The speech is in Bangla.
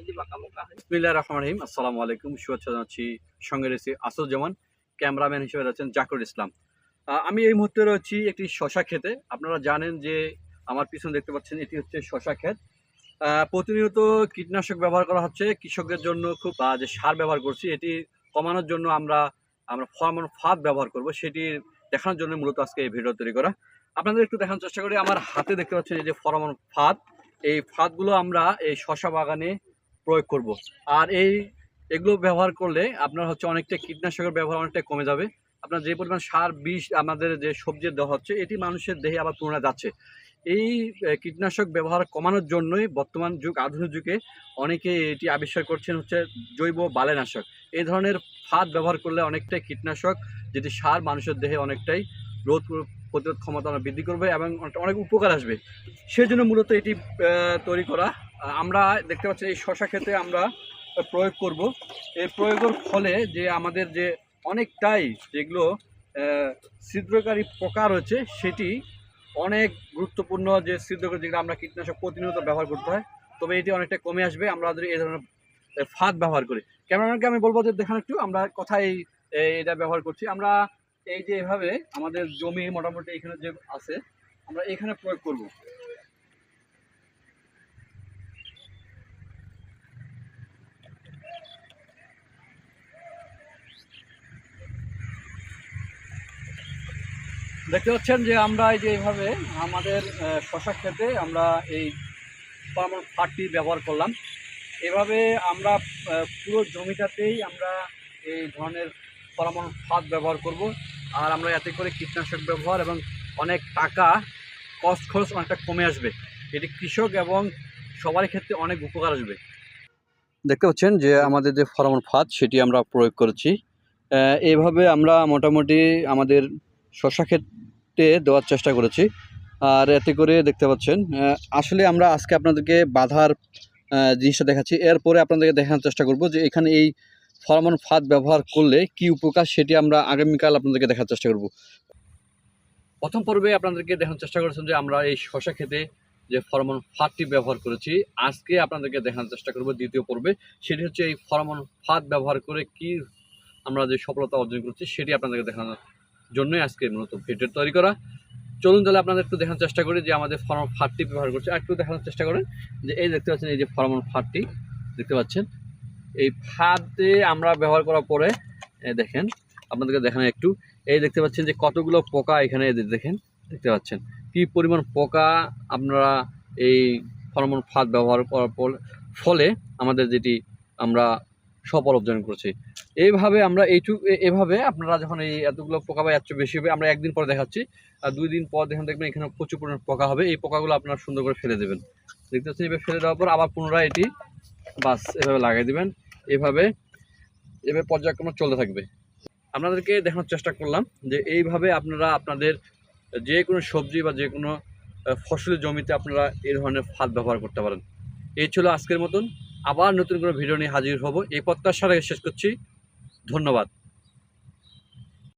যদি রহমানির রহিম। আসসালামু আলাইকুম। শুভেচ্ছা সঙ্গে রয়েছে আসুজ্জামান ক্যামেরাম্যান হিসেবে রয়েছেন জাকির ইসলাম। আমি এই মুহূর্তে রয়েছি একটি শশা খেতে আপনারা জানেন যে আমার পিছনে দেখতে পাচ্ছেন, এটি হচ্ছে শশা ক্ষেত। প্রতিনিয়ত কীটনাশক ব্যবহার করা হচ্ছে। কৃষকদের জন্য খুব যে সার ব্যবহার করছি। এটি কমানোর জন্য আমরা আমরা ফর্মন ফাঁদ ব্যবহার করব। সেটি দেখানোর জন্য মূলত আজকে এই ভিডিও তৈরি করা। আপনাদের একটু দেখানোর চেষ্টা করি। আমার হাতে দেখতে পাচ্ছেন এই যে ফরমন ফাঁদ। এই ফাঁদগুলো আমরা এই শশা বাগানে প্রয়োগ করব। আর এই, এগুলো ব্যবহার করলে আপনার হচ্ছে অনেকটা কীটনাশকের ব্যবহার অনেকটা কমে যাবে। আপনার যে পরিমাণ সার, বিষ, আমাদের যে সবজি দেওয়া হচ্ছে, এটি মানুষের দেহে আবার পুনরায় যাচ্ছে। এই কীটনাশক ব্যবহার কমানোর জন্যই বর্তমান যুগ, আধুনিক যুগে অনেকে এটি আবিষ্কার করছেন হচ্ছে জৈব বালেনাশক এই ধরনের ফাঁদ ব্যবহার করলে অনেকটাই কীটনাশক, যেটি সার মানুষের দেহে অনেকটাই রোধ প্রতিরোধ ক্ষমতা বৃদ্ধি করবে এবং অনেক উপকার আসবে। সেই জন্য মূলত এটি তৈরি করা আমরা দেখতে পাচ্ছি এই শশা ক্ষেতে আমরা প্রয়োগ করব। এই প্রয়োগের ফলে যে আমাদের যে অনেকটাই যেগুলো ছিদ্রকারী পোকা রয়েছে, সেটি অনেক গুরুত্বপূর্ণ যে ছিদ্রকারী যেগুলো আমরা কীটনাশক প্রতিনিয়ত ব্যবহার করতে হয়, তবে এটি অনেকটা কমে আসবে। আমরা যদি এই ধরনের ফাঁদ ব্যবহার করি। ক্যামেরাম্যানকে আমি বলব যে দেখান একটু, আমরা কোথায় এই- এটা ব্যবহার করছি। আমরা এই যে এভাবে আমাদের জমি মোটামুটি এখানে যে আছে, আমরা এখানে প্রয়োগ করব। দেখতে পাচ্ছেন যে আমরা এই যে এইভাবে আমাদের শশা খেতে আমরা এই পারমাণ ফাঁদটি ব্যবহার করলাম। এভাবে আমরা পুরো জমিটাতেই আমরা এই ধরনের পরমাণু ফাঁদ ব্যবহার করব। আর আমরা এতে করে কীটনাশক ব্যবহার এবং অনেক টাকা কস্ট খরচ অনেকটা কমে আসবে। এটি কৃষক এবং সবার ক্ষেত্রে অনেক উপকার আসবে। দেখতে পাচ্ছেন যে আমাদের যে ফরমন ফাঁদ সেটি আমরা প্রয়োগ করেছি। এভাবে আমরা মোটামুটি আমাদের শশা ক্ষেত্রে দেওয়ার চেষ্টা করেছি। আর এতে করে দেখতে পাচ্ছেন আসলে আমরা আজকে আপনাদেরকে বাধার জিনিসটা দেখাচ্ছি। এরপরে আপনাদেরকে দেখানোর চেষ্টা করব যে এখানে এই ফরমন ফাঁদ ব্যবহার করলে কি উপকার সেটি আমরা আগামীকাল আপনাদেরকে দেখার চেষ্টা করব। প্রথম পর্বে আপনাদেরকে দেখানোর চেষ্টা করেছেন যে আমরা এই শশা খেতে যে ফরমন ফাঁদটি ব্যবহার করেছি, আজকে আপনাদেরকে দেখানোর চেষ্টা করব দ্বিতীয় পর্বে। সেটি হচ্ছে এই ফরমন ফাঁদ ব্যবহার করে কি আমরা যে সফলতা অর্জন করছি, সেটি আপনাদেরকে দেখানোর জন্যই আজকে মূলত ভিডিও তৈরি করা। চলুন তাহলে আপনাদের একটু দেখানোর চেষ্টা করি যে আমাদের ফরমন ফাঁদটি ব্যবহার করছে। একটু দেখানোর চেষ্টা করেন যে এই দেখতে পাচ্ছেন, এই যে ফরমন ফাঁদটি দেখতে পাচ্ছেন। এই ফাঁদে আমরা ব্যবহার করার পরে দেখেন, আপনাদেরকে দেখানো একটু। এই দেখতে পাচ্ছেন যে কতগুলো পোকা এখানে দেখেন, দেখতে পাচ্ছেন। কি পরিমাণ পোকা আপনারা এই ফরমন ফাঁদ ব্যবহার করার ফলে আমাদের যেটি আমরা সফল অর্জন করছি। এইভাবে আমরা এইটু এভাবে আপনারা যখন এই এতগুলো পোকা বা এত বেশি হবে, আমরা একদিন পর দেখাচ্ছি। আর দুই দিন পর দেখেন, দেখবেন এখানে প্রচুর পরিমাণ পোকা হবে। এই পোকাগুলো আপনারা সুন্দর করে ফেলে দেবেন। দেখতে পাচ্ছেন, এভাবে ফেলে দেওয়ার পর আবার পুনরায় এটি বাস এভাবে লাগিয়ে দেবেন। এভাবে এভাবে পর্যায়ক্রমে চলতে থাকবে। আপনাদেরকে দেখানোর চেষ্টা করলাম যে এইভাবে আপনারা আপনাদের যে কোনো সবজি বা যে কোনো ফসলের জমিতে আপনারা এই ধরনের ফাঁদ ব্যবহার করতে পারেন। এই ছিল আজকের মতন। আবার নতুন কোনো ভিডিও নিয়ে হাজির হব। এই প্রত্যাশা রেখে শেষ করছি। ধন্যবাদ।